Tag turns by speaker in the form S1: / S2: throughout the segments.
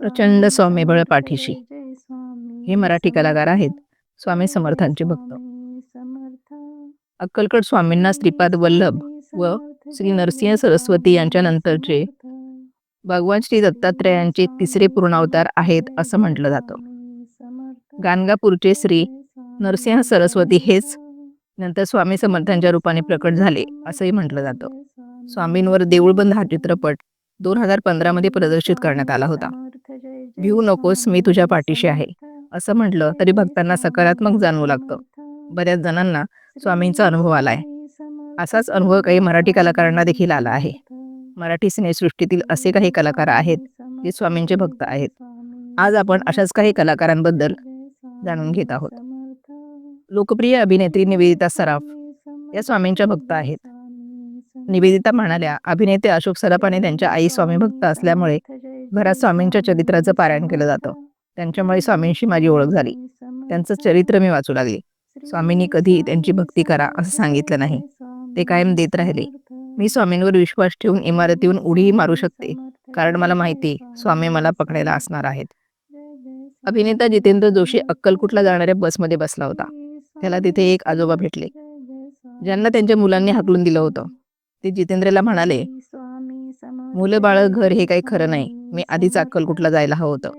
S1: प्रचंड सौम्यबळ पाठीशी. हे मराठी कलाकार आहेत. स्वामी समर्थांचे भक्त. अक्कलकोट स्वामींना श्रीपाद वल्लभ व श्री नरसिंह सरस्वती यांच्या नंतरचे भगवान श्री दत्तात्रेयांचे तिसरे पूर्णावतार आहेत असं म्हटलं जातं. गाणगापूरचे श्री नरसिंह सरस्वती हेच नंतर स्वामी समर्थांच्या रूपाने प्रकट झाले असंही म्हटलं जातं. स्वामींवर देऊळबंद हा चित्रपट दोन हजार पंधरामध्ये प्रदर्शित करण्यात आला होता. भिवू नकोस मी तुझ्या पाठीशी आहे. असं म्हटलं तरी भक्तांना सकारात्मक जाणवू लागतं. बऱ्याच जणांना स्वामींचा अनुभव आलाय. असाच अनुभव काही मराठी कलाकारांना देखील आला आहे. मराठी सिनेसृष्टीतील असे काही कलाकार आहेत जे स्वामींचे भक्त आहेत. आज आपण अशाच काही कलाकारांबद्दल जाणून घेत आहोत. लोकप्रिय अभिनेत्री निवेदिता सराफ या स्वामींच्या भक्त आहेत. निवेदिता म्हणाल्या अभिनेते अशोक सराफाने त्यांच्या आई स्वामी भक्त असल्यामुळे घरात स्वामींच्या चरित्राचं पारायण केलं जातं. त्यांच्यामुळे स्वामींशी माझी ओळख झाली. त्यांचं चरित्र मी वाचू लागले. स्वामींनी कधी त्यांची भक्ती करा असं सांगितलं नाही. ते कायम देत राहिले. मी स्वामींवर विश्वास ठेवून इमारतीहून उडीही मारू शकते कारण मला माहिती स्वामी मला पकडायला असणार आहेत. अभिनेता जितेंद्र जोशी अक्कलकुटला जाणाऱ्या बसमध्ये बसला होता. त्याला तिथे एक आजोबा भेटले ज्यांना त्यांच्या मुलांनी हाकलून दिलं होतं. ते जितेंद्रला म्हणाले मुलं बाळ घर हे काही खरं नाही. मी आधीच अक्कलकुटला जायला हवं होतं.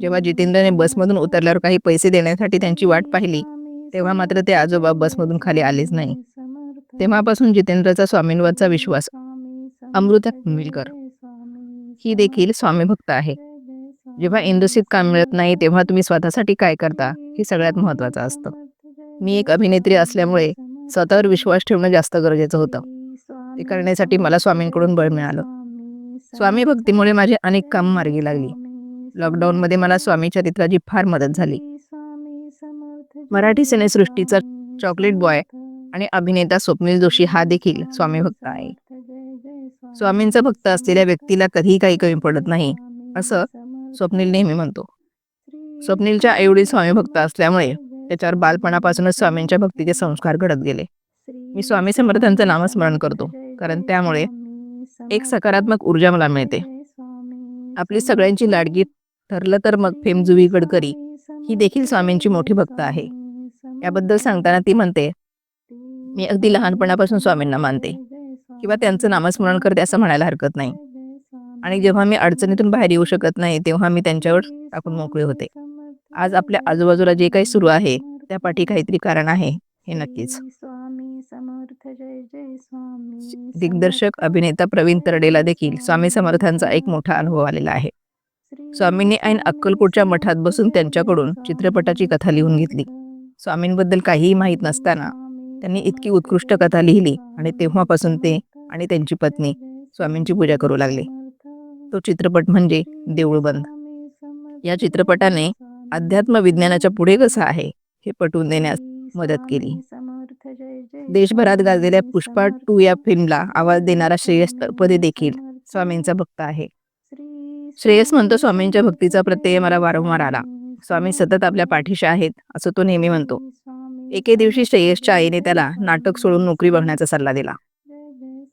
S1: जेव्हा जितेंद्रने बसमधून उतरल्यावर काही पैसे देण्यासाठी त्यांची वाट पाहिली तेव्हा मात्र ते आजोबा बसमधून खाली आलेच नाही. तेव्हापासून जितेंद्रचा स्वामींवरचा विश्वास अमृता कुंभिलकर ही देखील स्वामी भक्त आहे. जेव्हा इंडस्ट्रीत काम मिळत नाही तेव्हा तुम्ही स्वतःसाठी काय करता? हे सगळ्यात महत्त्वाचं असतं. मी एक अभिनेत्री असल्यामुळे स्वतःवर विश्वास ठेवणं जास्त गरजेचं होतं. ते करण्यासाठी मला स्वामींकडून बळ मिळालं. स्वामी भक्तीमुळे माझे अनेक काम मार्गी लागली. लॉकडाऊनमध्ये मला स्वामी चरित्राची फार मदत झाली. मराठी सिनेसृष्टीचा चॉकलेट बॉय आणि अभिनेता स्वप्नील जोशी हा देखील स्वामी भक्त आहे. स्वामींचा भक्त असलेल्या व्यक्तीला कधीही काही कमी पडत नाही असं स्वप्नील नेहमी म्हणतो. स्वप्नीलच्या आईवडील स्वामी भक्त असल्यामुळे त्याच्यावर बालपणापासूनच स्वामींच्या भक्तीचे संस्कार घडत गेले. मी स्वामी समर्थांचं नामस्मरण करतो. कारण त्यामुळे एक सकारात्मक ऊर्जा मला मिळते. आपली सगळ्यांची लाडगी ठरलं तर मग फेमजुवी गडकरी ही देखील स्वामींची मोठी भक्त आहे. याबद्दल सांगताना ती म्हणते मी अगदी लहानपणापासून स्वामींना मानते किंवा त्यांचं नामस्मरण करते असं म्हणायला हरकत नाही. आणि जेव्हा मी अडचणीतून बाहेर येऊ शकत नाही तेव्हा मी त्यांच्यावर टाकून मोकळे होते. आज आपल्या आजूबाजूला जे काही सुरू आहे त्यापाठी काहीतरी कारण आहे हे नक्कीच. दिग्दर्शक अभिनेता प्रवीण तरडेला देखील स्वामी समर्थांचा एक मोठा अनुभव आलेला आहे. स्वामींनी ऐन अक्कलकोटच्या मठात बसून त्यांच्याकडून चित्रपटाची कथा लिहून घेतली. स्वामींबद्दल काहीही माहीत नसताना त्यांनी इतकी उत्कृष्ट कथा लिहिली आणि तेव्हापासून ते आणि त्यांची पत्नी स्वामींची पूजा करू लागले. तो चित्रपट म्हणजे देऊळबंद. या चित्रपटाने अध्यात्म विज्ञानाच्या पुढे कसं आहे हे पटवून देण्यास मदत केली. देशभरात गाजलेल्या पुष्पा टू या फिल्मला आवाज देणारा श्रेयस तळपदे देखील स्वामींचा भक्त आहे. श्रेयस म्हणतो स्वामींच्या भक्तीचा प्रत्यय मला वारंवार आला. स्वामी सतत आपल्या पाठीशी आहेत असं तो नेहमी म्हणतो. एके दिवशी श्रेयसच्या आईने त्याला नाटक सोडून नोकरी बघण्याचा सल्ला दिला.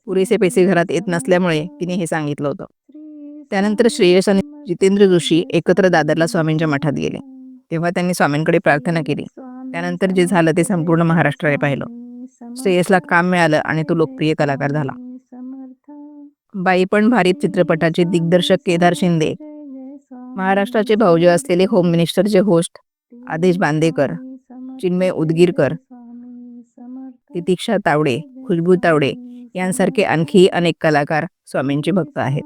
S1: पुरेसे पैसे घरात येत नसल्यामुळे तिने हे सांगितलं होतं. त्यानंतर श्रेयस आणि जितेंद्र जोशी एकत्र दादरला स्वामींच्या मठात गेले. तेव्हा त्यांनी स्वामींकडे प्रार्थना केली. त्यानंतर जे झालं ते संपूर्ण महाराष्ट्राने पाहिलं. श्रेयसला काम मिळालं आणि तो लोकप्रिय कलाकार झाला. बाई पण भारीत चित्रपटाचे दिग्दर्शक केदार शिंदे. महाराष्ट्राचे भाऊजे असलेले होम मिनिस्टरचे होस्ट आदेश बांदेकर चिन्मय उदगीरकर तितिक्षा तावडे खुशबू तावडे यांसारखे आणखी अनेक कलाकार स्वामींचे भक्त आहेत.